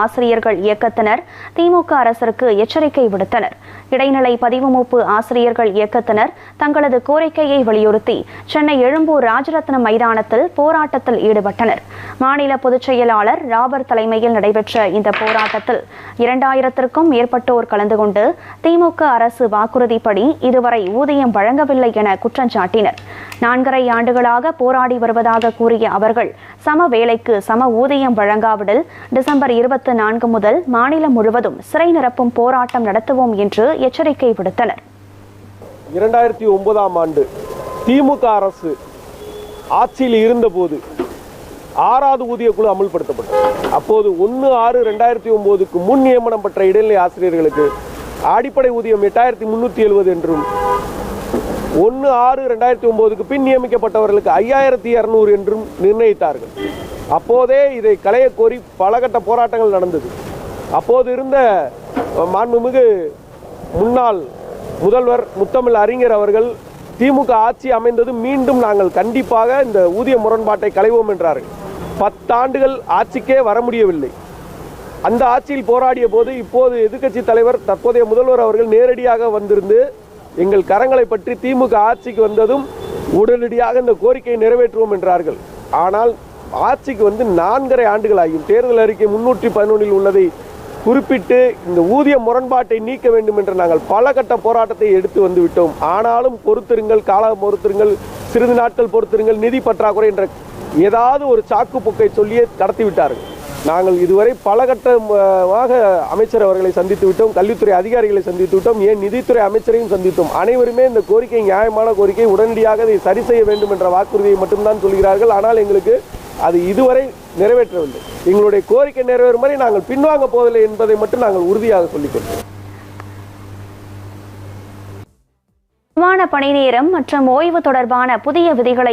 ஆசிரியர்கள் இயக்கத்தினர் திமுக அரசிற்கு எச்சரிக்கை விடுத்தனர். இடைநிலை பதிவுமூப்பு ஆசிரியர்கள் இயக்கத்தினர் தங்களது கோரிக்கையை வலியுறுத்தி சென்னை எழும்பூர் ராஜரத்னம் மைதானத்தில் போராட்டத்தில் ஈடுபட்டனர். மாநில பொதுச் செயலாளர் ராபர்ட் தலைமையில் நடைபெற்ற இந்த போராட்டத்தில் இரண்டாயிரத்திற்கும் மேற்பட்டோர் கலந்து கொண்டு திமுக அரசு வாக்குறுதிப்படி இதுவரை ஊதியம் வழங்கவில்லை என குற்றஞ்சாட்டினர் நான்கரை ஆண்டுகளாக போராடி வருவதாக கூறிய அவர்கள் சம வேலைக்கு சம ஊதியம் வழங்காவிடில் டிசம்பர் இருபத்தி நான்கு முதல் மாநிலம் முழுவதும் சிறை நிரப்பும் போராட்டம் நடத்துவோம் என்று எச்சரிக்கை விடுத்தனர். இரண்டாயிரத்தி ஒன்பதாம் ஆண்டு திமுக அரசு ஆட்சியில் இருந்தபோது ஆறாவது ஊதிய குழு அமுல்படுத்தப்பட்டது. அப்போது ஒன்று ஆறு ரெண்டாயிரத்தி ஒம்போதுக்கு முன் நியமனம் பெற்ற இடைநிலை ஆசிரியர்களுக்கு அடிப்படை ஊதியம் எட்டாயிரத்தி முந்நூற்றி எழுபது என்றும் ஒன்று ஆறு ரெண்டாயிரத்தி ஒம்போதுக்கு பின் நியமிக்கப்பட்டவர்களுக்கு ஐயாயிரத்தி இரநூறு என்றும் நிர்ணயித்தார்கள். அப்போதே இதை களையக் கோரி பலகட்ட போராட்டங்கள் நடந்தது. அப்போது இருந்த மாண்புமிகு முன்னாள் முதல்வர் முத்தமிழ் அறிஞர் அவர்கள் திமுக ஆட்சி அமைந்தது மீண்டும் நாங்கள் கண்டிப்பாக இந்த ஊதிய முரண்பாட்டை களைவோம் என்றார்கள். பத்தாண்டுகள் ஆட்சிக்கே வர முடியவில்லை. அந்த ஆட்சியில் போராடிய போது இப்போது எதிர்க்கட்சி தலைவர் தற்போதைய முதல்வர் அவர்கள் நேரடியாக வந்திருந்து எங்கள் கரங்களை பற்றி திமுக ஆட்சிக்கு வந்ததும் உடனடியாக இந்த கோரிக்கையை நிறைவேற்றுவோம் என்றார்கள். ஆனால் ஆட்சிக்கு வந்து நான்கரை ஆண்டுகள் ஆகியும் தேர்தல் அறிக்கை முன்னூற்றி பதினொன்றில் உள்ளதை குறிப்பிட்டு இந்த ஊதிய முரண்பாட்டை நீக்க வேண்டும் என்று நாங்கள் பல கட்ட போராட்டத்தை எடுத்து வந்து விட்டோம் ஆனாலும் பொறுத்திருங்கள் காலம் பொறுத்திருங்கள் சிறிது நாட்கள் பொறுத்திருங்கள் நிதி பற்றாக்குறை என்ற ஏதாவது ஒரு சாக்கு போக்கை சொல்லியே கடத்தி விட்டார்கள் நாங்கள் இதுவரை பல கட்டமாக அமைச்சர் அவர்களை சந்தித்து விட்டோம் கல்வித்துறை அதிகாரிகளை சந்தித்து விட்டோம் ஏன் நிதித்துறை அமைச்சரையும் சந்தித்தோம். அனைவருமே இந்த கோரிக்கை நியாயமான கோரிக்கை உடனடியாக இதை சரி செய்ய வேண்டும் என்ற வாக்குறுதியை மட்டும்தான் சொல்கிறார்கள். ஆனால் எங்களுக்கு அது இதுவரை நிறைவேற்றவில்லை. எங்களுடைய கோரிக்கை நிறைவேறும் வரை நாங்கள் பின்வாங்க போவதில்லை என்பதை மட்டும் நாங்கள் உறுதியாக சொல்லிக்கொள்கிறோம். விமான பணி நேரம் மற்றும் ஓய்வு தொடர்பான புதிய விதிகளை